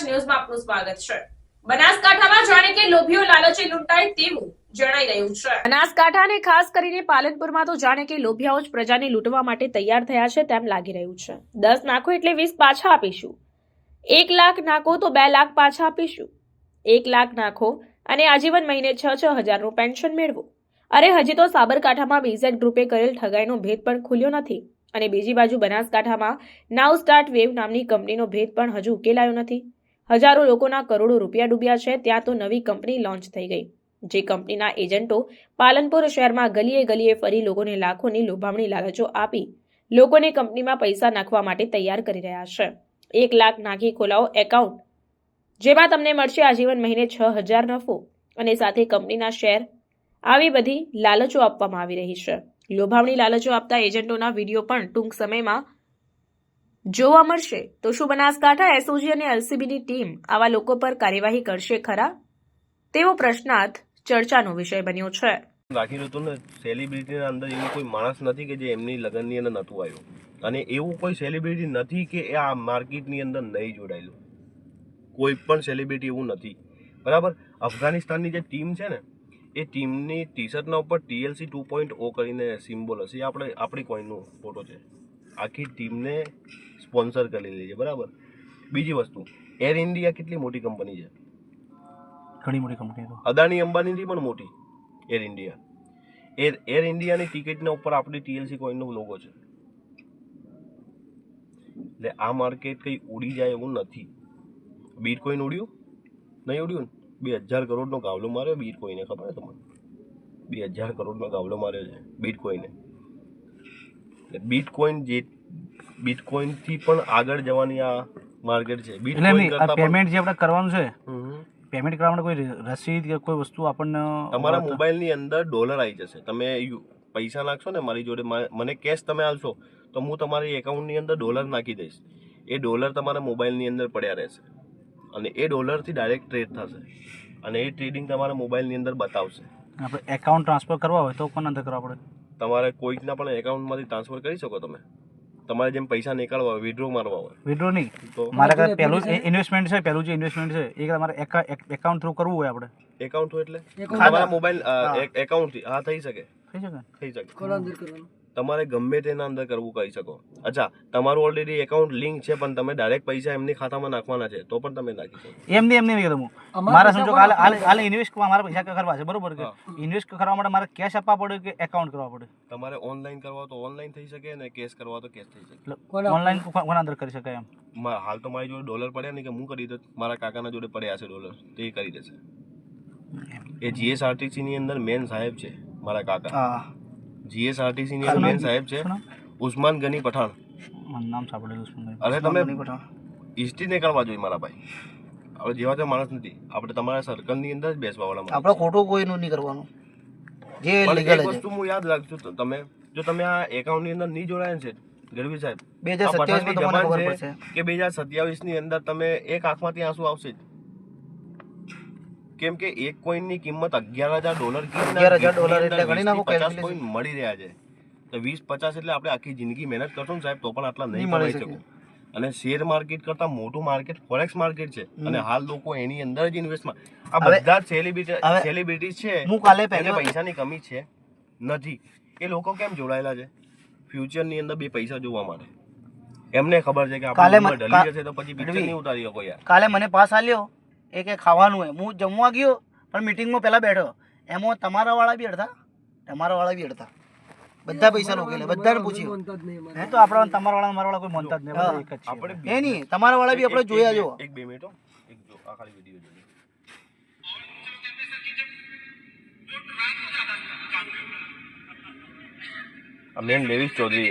સ્વરાજ ન્યૂઝમાં આપનું સ્વાગત છે. બનાસકાંઠામાં જાણે કે લોભીઓ લાલચે લૂંટાય તેવું બનાસકાંઠાને ખાસ કરીને પાલનપુરમાં તો જાણે કે લોભિયાઓ જ પ્રજાને લૂંટવા માટે તૈયાર થયા છે તેમ લાગી રહ્યું છે. દસ નાખો એટલે વીસ પાછા આપીશું. એક લાખ નાખો તો બે લાખ પાછા આપીશું. એક લાખ નાખો અને આજીવન મહિને છ છ હજારનું પેન્શન મેળવો. અરે હજી તો સાબરકાંઠામાં બીઝેડ ગ્રુપે કરેલ ઠગાઈનો ભેદ પણ ખુલ્યો નથી અને બીજી બાજુ બનાસકાંઠામાં નાવ સ્ટાર્ટ વેવ નામની કંપનીનો ભેદ પણ હજુ ઉકેલાયો નથી. હજારો લોકોના કરોડો રૂપિયા ડૂબ્યા છે, ત્યાં તો નવી કંપની લોન્ચ થઈ ગઈ. જે કંપનીના એજન્ટો પાલનપુર શહેરમાં ગલીએ ગલીએ ફરી લોકોને લાખોની લોભામણી લાલચો આપી, લોકોને કંપનીમાં પૈસા નાખવા માટે તૈયાર કરી રહ્યા છે. એક લાખ નાખી ખોલાવો એકાઉન્ટ, જેમાં તમને મળશે આજીવન મહિને છ હજાર નફો અને સાથે કંપનીના શેર. આવી બધી લાલચો આપવામાં આવી રહી છે. લોભામણી લાલચો આપતા એજન્ટોના વીડિયો પણ ટૂંક સમયમાં જોવા મળશે તો શું બનાસકાંઠા એસઓજી અને એલસીબીની ટીમ આવા લોકો પર કાર્યવાહી કરશે ખરા? તેવો પ્રશ્નાર્થ ચર્ચાનો વિષય બન્યો છે. રાખી હતું ને સેલિબ્રિટીના અંદર એવું કોઈ માણસ નથી કે જે એમની લગ્નની અંદર નહોતું આવ્યું. અને એવું કોઈ સેલિબ્રિટી નથી કે એ આ માર્કેટની અંદર નહીં જોડાયેલું. કોઈ પણ સેલિબ્રિટી એવું નથી. બરાબર? અફઘાનિસ્તાનની જે ટીમ છે ને, એ ટીમની ટી શર્ટના ઉપર ટીએલસી ટુ પોઈન્ટ ઓ કરીને સિમ્બોલ હશે. આપણે આપણી કોઈનનો ફોટો છે. આખી ટીમને સ્પોન્સર કરેલી છે બરાબર? બીજી વસ્તુ એર ઇન્ડિયા કેટલી મોટી કંપની છે? ઘણી મોટી કંપની અદાણી અંબાણીથી પણ મોટી એર ઇન્ડિયા. એર એર ઇન્ડિયાની ટિકિટના ઉપર આપણી ટીએલસી કોઈનનો લોગો છે. એટલે આ માર્કેટ કંઈ ઉડી જાય એવું નથી. બીટ કોઈન ઉડ્યું? નહીં ઉડ્યું ને? બે હજાર કરોડનો ગાવલો માર્યો બીટ કોઈને ખબર છે તમને? બે હજાર કરોડનો ગાવલો માર્યો છે બીટ કોઈને એટલે બિટકોઇન જે બિટકોઇનથી પણ આગળ જવાની આ માર્કેટ છે. એટલે પેમેન્ટ જે આપણે કરવાનું છે. પેમેન્ટ કરવા માટે કોઈ રસીદ કે કોઈ વસ્તુ આપણને તમારા મોબાઈલની અંદર ડોલર આવી જશે. તમે પૈસા નાખશો ને મારી જોડે મને કેશ તમે આપશો તો હું તમારી એકાઉન્ટની અંદર ડોલર નાખી દઈશ. એ ડોલર તમારા મોબાઈલની અંદર પડ્યા રહેશે. અને એ ડોલરથી ડાયરેક્ટ ટ્રેડ થશે. અને એ ટ્રેડિંગ તમારા મોબાઈલની અંદર બતાવશે. આપણે એકાઉન્ટ ટ્રાન્સફર કરવા હોય તો કોના અંદર કરવા પડે. તમારે કોઈકના પણ એકાઉન્ટમાંથી ટ્રાન્સફર કરી શકો તમે. તમારે જેમ પૈસા નીકળવા હોય વિડ્રો મારવા હોય. વિડ્રો નહીં. તો મારા કદાચ પહેલું ઇન્વેસ્ટમેન્ટ છે પહેલું જે ઇન્વેસ્ટમેન્ટ છે એ તમારે એકાઉન્ટ થ્રુ કરવું હોય આપણે. એકાઉન્ટ થ્રુ એટલે? તમારા મોબાઈલ એકાઉન્ટથી હા. થઈ શકે. થઈ શકે? થઈ શકે. તમારે ગમે તેના અંદર કરવું કરી શકો. અચ્છા તમારું ઓલરેડી એકાઉન્ટ લિંક છે પણ તમે ડાયરેક્ટ પૈસા એમની ખાતામાં નાખવાના છે તો પણ તમે નાખી શકો. એમની એમની નહીં હું. મારા સમજો કે હાલ હાલ ઇન્વેસ્ટ મારા પૈસા કરવા છે બરોબર કે? ઇન્વેસ્ટ કરવા માટે મારે કેશ આપવા પડે કે એકાઉન્ટ કરવા પડે? તમારે ઓનલાઈન કરવા તો ઓનલાઈન થઈ શકે અને કેશ કરવા તો કેશ થઈ શકે. ઓનલાઈન કોના? અંદર કરી શકાય એમ? હાલ તો મારી જોડે ડોલર પડ્યા નહીં કે હું કરી દઉં? મારા કાકાના જોડે પડ્યા છે ડોલર તે એ કરી દેશે. એ જીએસઆરટીસી ની અંદર મેન સાહેબ છે મારા કાકા. જીએસઆરટીસી ની મેન સાહેબ છે ઉસ્માન ગની પઠાણ. મારું નામ સાંભળેલું ઉસ્માન મને. અરે તમે હિસ્ટ્રી નીકળવા જોઈએ મારા ભાઈ. આપણે જેવા તે માણસ નથી. આપણે તમારા સર્કલની અંદર જ બેસવા વાળા આપણે ખોટું કોઈનું નહીં કરવાનું. જે લીગલ વસ્તુ હું યાદ રાખજો તો તમે જો તમે આ એકાઉન્ટની અંદર નહીં જોડાયા છે ગરવી સાહેબ બે હજાર સત્યાવીસ કે બે હજાર સત્યાવીસની અંદર તમે એક આંખમાંથી આંસુ આવશે જ. કેમ કે એક કોઈનની કિંમત અગિયાર હજાર ડોલર 11,000 ડોલર એટલે ગણી નાખો પચાસ કોઈન મળી રહ્યા છે. તો વીસ પચાસ એટલે આપણે આખી જિંદગી મહેનત કરશું ને સાહેબ તો પણ આટલા નહીં મળી કમાઈ અને શેર માર્કેટ કરતા મોટું માર્કેટ ફોરેક્સ માર્કેટ છે. અને હાલ લોકો એની અંદર જ ઇન્વેસ્ટમાં આ બધા સેલિબ્રિટી સેલિબ્રિટી છે હું કાલે એને પૈસાની કમી છે નથી. એ લોકો કેમ જોડાયેલા છે? ફ્યુચરની અંદર બે પૈસા જોવા માટે. એમને ખબર છે કે આપણે ઢલી જશે તો પછી પિક્ચર નહીં ઉતારી શકો યાર. કાલે મને પાસ આલ્યો. એ કે ખાવાનું હોય. હું જમવા ગયો પણ મીટિંગમાં પહેલાં બેઠો. એમાં તમારા વાળા બી અડધા તમારા વાળા બી અડધા. બધા પૈસા રોકેલા બધાને પૂછ્યું. તો આપણા તમારા વાળા મારા વાળા કોઈ માનતા જ નહીં. એક જ આપણે એ નહીં તમારા વાળા બી આપણે જોયા જો એક બે મિનિટ એક જો આ ખાલી વિડિયો જોજો. આ મેન ડેવિસ ચૌધરી